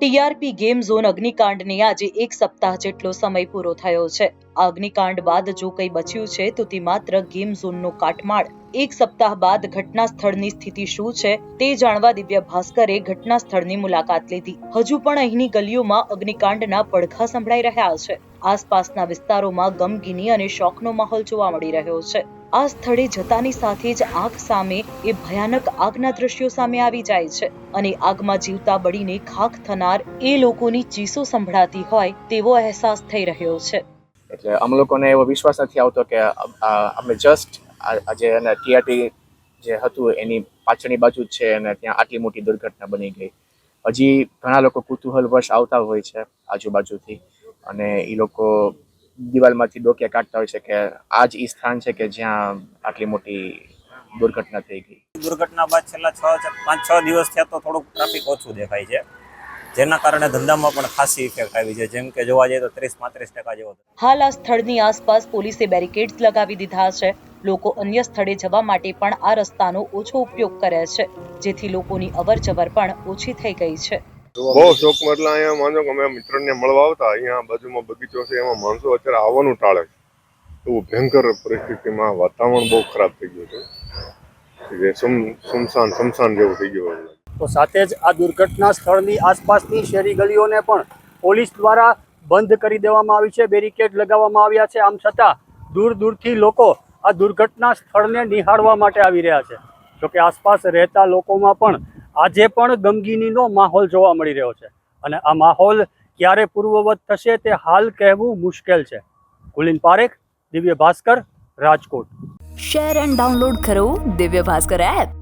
TRP game zone અગ્નિકાંડને આજે એક સપ્તાહ જેટલો સમય પૂરો થયો છે. અગ્નિકાંડ બાદ જો કંઈ બચ્યું છે, તો તે માત્ર ગેમ ઝોનનો કાટમાળ. એક સપ્તાહ બાદ ઘટના સ્થળની સ્થિતિ શું છે, તે જાણવા દિવ્ય ભાસ્કરે ઘટના સ્થળની મુલાકાત લીધી. હજુ પણ અહીંની ગલીઓમાં અગ્નિકાંડના પડઘા સંભળાઈ રહ્યા છે. આસપાસના વિસ્તારોમાં ગમગીની અને શોકનો માહોલ જોવા મળી રહ્યો છે. આ સ્થળે જતાની સાથે જ આંખ સામે એ ભયાનક આગના દ્રશ્યો સામે આવી જાય છે અને આગમાં જીવતા બળીને ખાખ થનાર એ લોકોની ચીસો સંભળાતી હોય તેવો અહેસાસ થઈ રહ્યો છે. એટલે અમ લોકોને એવો વિશ્વાસ નથી આવતો કે અમે જસ્ટ આજે એને ટીઆરટી જે હતું એની પાછળની બાજુ જ છે અને ત્યાં આટલી મોટી દુર્ઘટના બની ગઈ. હજી ઘણા લોકો કુતૂહલવશ આવતા હોય છે આજુબાજુથી અને એ લોકો દિવાલમાંથી ડોકિયા કાઢતા હોય છે કે આ જ એ સ્થાન છે કે જ્યાં આટલી મોટી દુર્ઘટના થઈ ગઈ? દુર્ઘટના બાદ છેલ્લા છ પાંચ છ દિવસ થયા તો થોડુંક ટ્રાફિક ઓછું દેખાય છે. જેના કારણે ધંધામાં પણ ખાસી ઇફેક્ટ આવી છે. જેમ કે જોવા જઈએ તો ત્રીસ પાંત્રીસ ટકા જેવો હાલ આ સ્થળની આસપાસ પોલીસે બેરિકેડ્સ લગાવી દીધા છે. લોકો અન્ય સ્થળે જવા માટે પણ આ રસ્તાનો ઓછો ઉપયોગ કરે છે જેથી લોકોની અવરજવર પણ ઓછી થઈ ગઈ છે. બહુ શોખમાં એટલે અહીંયા માનો કે અમે મિત્રને મળવા આવતા અહીંયા બાજુમાં બગીચો છે એમાં માણસો અત્યારે આવવાનું ટાળે છે. એવું ભયંકર પરિસ્થિતિમાં વાતાવરણ બહુ ખરાબ થઈ ગયું છે જે સુમ સુમસાન સમસાન જેવું થઈ ગયું છે તો સાથે જ આ દુર્ઘટના સ્થળની આસપાસની શેરી ગલીઓને પણ પોલીસ દ્વારા બંધ કરી દેવામાં આવી છે બેરિકેડ લગાવવામાં આવ્યા છે. આમ છતાં દૂર દૂરથી લોકો આ દુર્ઘટના સ્થળને નિહાળવા માટે આવી રહ્યા છે. જોકે આસપાસ રહેતા લોકોમાં પણ આજે પણ ગમગીનીનો માહોલ જોવા મળી રહ્યો છે. અને આ માહોલ ક્યારે પૂર્વવત થશે તે હાલ કહેવું મુશ્કેલ છે. Kulin Parekh, Divya Bhaskar, Rajkot. Share and download કરો દિવ્ય ભાસ્કર એપ